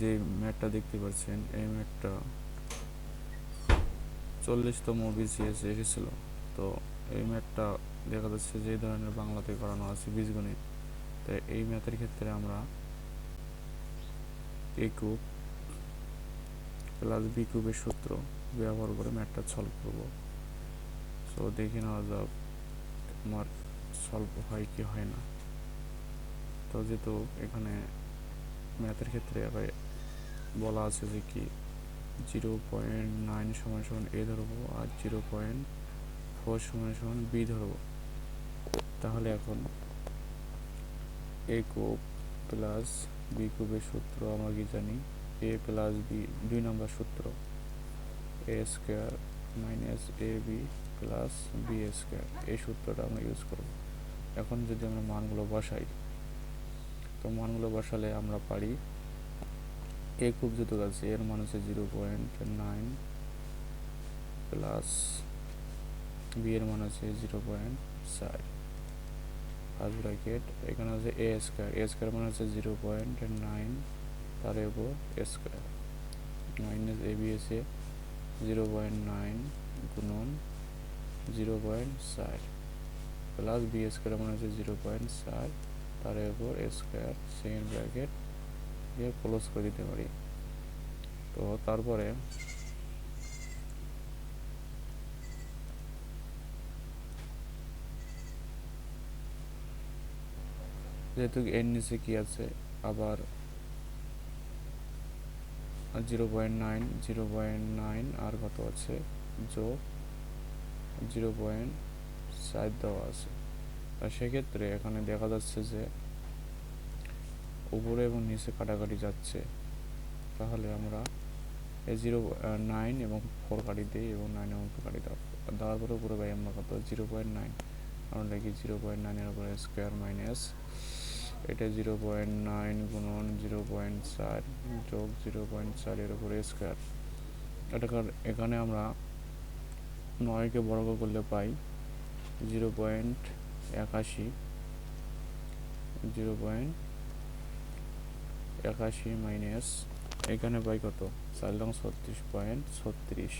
যে ম্যাটটা দেখতে পাচ্ছেন, এই ম্যাটটা চল্লিশতম বিসিএস এসেছিল। তো এই ম্যাটটা দেখা যাচ্ছে যে ধরনের বাংলাতে করানো আছে বীজগণিত। তো এই ম্যাথের ক্ষেত্রে আমরা এ কিউব প্লাস বি কিউবের সূত্র ব্যবহার করে ম্যাটটা সলভ করব। সো দেখে নেওয়া যাক আমার সলভ হয় কি হয় না। তো যেহেতু এখানে ম্যাথের ক্ষেত্রে আবার বলা আছে যে কি জিরো পয়েন্ট নাইন সমান সমান এ ধরবো আর জিরো পয়েন্ট ফোর সমান সমান বি ধরবো। তাহলে এখন এ কুব প্লাস বি কুবের সূত্র আমরা কি জানি? এ প্লাস বি, দুই নম্বর সূত্র। A square minus A B plus B square. এই সূত্রটা আমরা ইউজ করব। এখন যদি আমরা মানগুলো বসাই, তো মানগুলো বসালে আমরা পারি এ খুব যেহেতু আছে এর মান হচ্ছে zero point nine plus B এর মান আছে জিরো পয়েন্ট চার ফার্স্ট ব্র্যাকেট এখানে আছে এ স্কোয়ার এ স্কোয়ার মানে হচ্ছে জিরো পয়েন্ট নাইন তার উপর স্কোয়ার মাইনাস এ বি এসে জিরো পয়েন্ট নাইন গুণন জিরো পয়েন্ট চার প্লাস বি স্কোয়ার মানে হচ্ছে জিরো পয়েন্ট চার তার উপর স্কোয়ার সেকেন্ড ব্র্যাকেট দিয়ে ক্লোজ করে দিতে পারি। তো তারপরে যেহেতু এর নিচে কি আছে? আবার zero point nine, zero point nine আর কত আছে? যোগ জিরো পয়েন্ট চার দেওয়া আছে। আর সেক্ষেত্রে এখানে দেখা যাচ্ছে যে উপরে এবং নিচে কাটাকাটি যাচ্ছে, তাহলে আমরা এই জিরো নাইন এবং ফোর কাটি দিই এবং নাইন এবং ফোর কাটি দাও দেওয়ার পরে উপরে পাই আমরা কত? জিরো পয়েন্ট নাইন আমরা লিখি জিরো পয়েন্ট নাইনের উপরে স্কোয়ার মাইনাস এটা জিরো পয়েন্ট নাইন গুণন জিরো পয়েন্ট চার যোগ জিরো পয়েন্ট চারের উপরে স্কোয়ার এটা এখানে আমরা নয়কে বর্গ করলে পাই জিরো পয়েন্ট একাশি জিরো পয়েন্ট একাশি মাইনাস এখানে পাই কত? চার লং ছত্রিশ পয়েন্ট ছত্রিশ।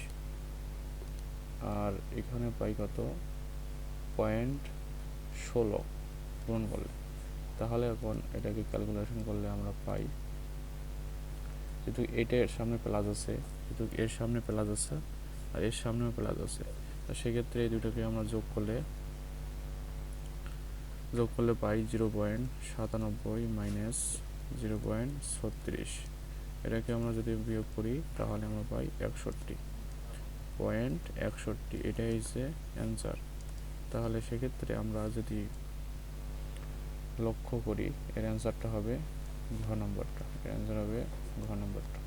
আর এখানে পাই কত? পয়েন্ট ষোলো পূরণ করলে। তাহলে এখন এটাকে ক্যালকুলেশন করলে আমরা পাই যেহেতু এটার সামনে প্লাস আছে, যেহেতু এর সামনে প্লাস আছে আর এর সামনেও প্লাস আছে। তো সেক্ষেত্রে এই দুটোকে আমরা যোগ করলে যোগ করলে পাই জিরো পয়েন্ট সাতানব্বই মাইনাস জিরো পয়েন্ট ছত্রিশ। এটাকে আমরা যদি বিয়োগ করি, তাহলে আমরা পাই একষট্টি। পয়েন্ট একষট্টি, এটাই হচ্ছে অ্যান্সার। তাহলে সেক্ষেত্রে আমরা যদি লক্ষ্য করি, এর অ্যান্সারটা হবে ঘ নম্বরটা। এর অ্যান্সার হবে ঘ নম্বরটা।